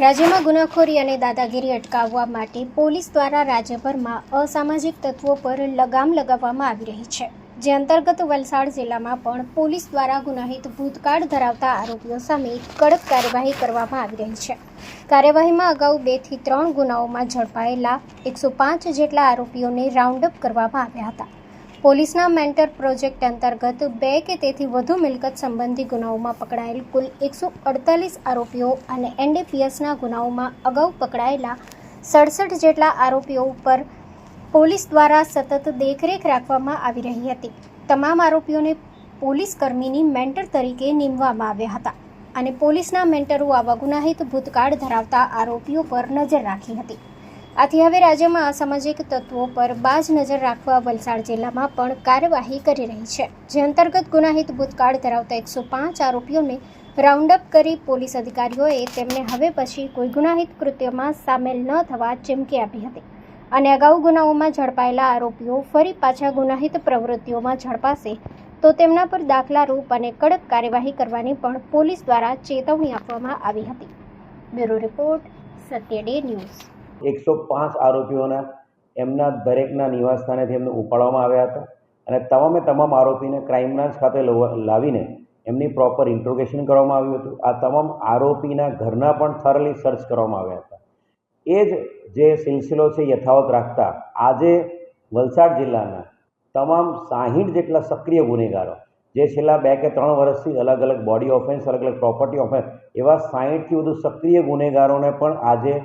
રાજ્યમાં ગુનાખોરી અને દાદાગીરી અટકાવવા માટે પોલીસ દ્વારા રાજ્યભરમાં અસામાજિક તત્વો પર લગામ લગાવવામાં આવી રહી છે. જે અંતર્ગત વલસાડ જિલ્લામાં પણ પોલીસ દ્વારા ગુનાહિત ભૂતકાળ ધરાવતા આરોપીઓ સામે કડક કાર્યવાહી કરવામાં આવી રહી છે. કાર્યવાહીમાં અગાઉ બેથી ત્રણ ગુનાઓમાં ઝડપાયેલા એકસો પાંચ જેટલા આરોપીઓને રાઉન્ડ અપ કરવામાં આવ્યા હતા. પોલીસના મેન્ટર પ્રોજેક્ટ અંતર્ગત બે કે તેથી વધુ મિલકત સંબંધી ગુનાઓમાં પકડાયેલ કુલ એકસો અડતાલીસ આરોપીઓ અને એનડીપીએસના ગુનાઓમાં અગાઉ પકડાયેલા સડસઠ જેટલા આરોપીઓ ઉપર પોલીસ દ્વારા સતત દેખરેખ રાખવામાં આવી રહી હતી. તમામ આરોપીઓને પોલીસ કર્મીની મેન્ટર તરીકે નીમવામાં આવ્યા હતા અને પોલીસના મેન્ટરો આવા ગુનાહિત ભૂતકાળ ધરાવતા આરોપીઓ પર નજર રાખી હતી. આથી હવે રાજ્યમાં અસામાજિક તત્વો પર બાજ નજર રાખવા વલસાડ જિલ્લામાં પણ કાર્યવાહી કરી રહી છે, જે અંતર્ગત ગુનાહિત ભૂતકાળ ધરાવતા એકસો પાંચ આરોપીઓને રાઉન્ડ અપ કરી પોલીસ અધિકારીઓએ તેમને હવે પછી કોઈ ગુનાહિત કૃત્યમાં સામેલ ન થવા ચીમકી આપી હતી. અને અગાઉ ગુનાઓમાં ઝડપાયેલા આરોપીઓ ફરી પાછા ગુનાહિત પ્રવૃત્તિઓમાં ઝડપાશે, તો તેમના પર દાખલારૂપ અને કડક કાર્યવાહી કરવાની પણ પોલીસ દ્વારા ચેતવણી આપવામાં આવી હતી. Bureau report Satya day news. એકસો પાંચ આરોપીઓના એમના દરેકના નિવાસસ્થાનેથી એમને ઉપાડવામાં આવ્યા હતા. અને તમામે તમામ આરોપીને ક્રાઇમ બ્રાન્ચ ખાતે લવ- લાવીને એમની પ્રોપર ઇન્ટ્રોગેશન કરવામાં આવ્યું હતું. આ તમામ આરોપીના ઘરના પણ થરલી સર્ચ કરવામાં આવ્યા હતા. એ જ જે સિલસિલો છે યથાવત રાખતા આજે વલસાડ જિલ્લાના તમામ સાહીઠ જેટલા સક્રિય ગુનેગારો, જે છેલ્લા બે કે ત્રણ વર્ષથી અલગ અલગ બોડી ઓફેન્સ અલગ અલગ પ્રોપર્ટી ઓફેન્સ એવા સાહીઠથી વધુ સક્રિય ગુનેગારોને પણ આજે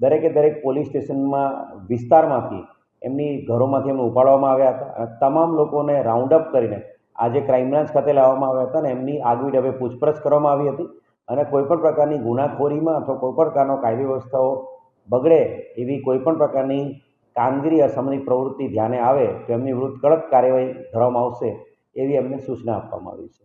દરેકે દરેક પોલીસ સ્ટેશનમાં વિસ્તારમાંથી એમની ઘરોમાંથી એમને ઉપાડવામાં આવ્યા હતા અને તમામ લોકોને રાઉન્ડ અપ કરીને આજે ક્રાઇમ બ્રાન્ચ ખાતે લાવવામાં આવ્યા હતા અને એમની આગવી ઢબે પૂછપરછ કરવામાં આવી હતી અને કોઈપણ પ્રકારની ગુનાખોરીમાં અથવા કોઈપણ પ્રકારનો કાયદી વ્યવસ્થાઓ બગડે એવી કોઈપણ પ્રકારની કામગીરી અસમની પ્રવૃત્તિ ધ્યાને આવે તો એમની વિરુદ્ધ કડક કાર્યવાહી કરવામાં આવશે એવી એમને સૂચના આપવામાં આવી છે.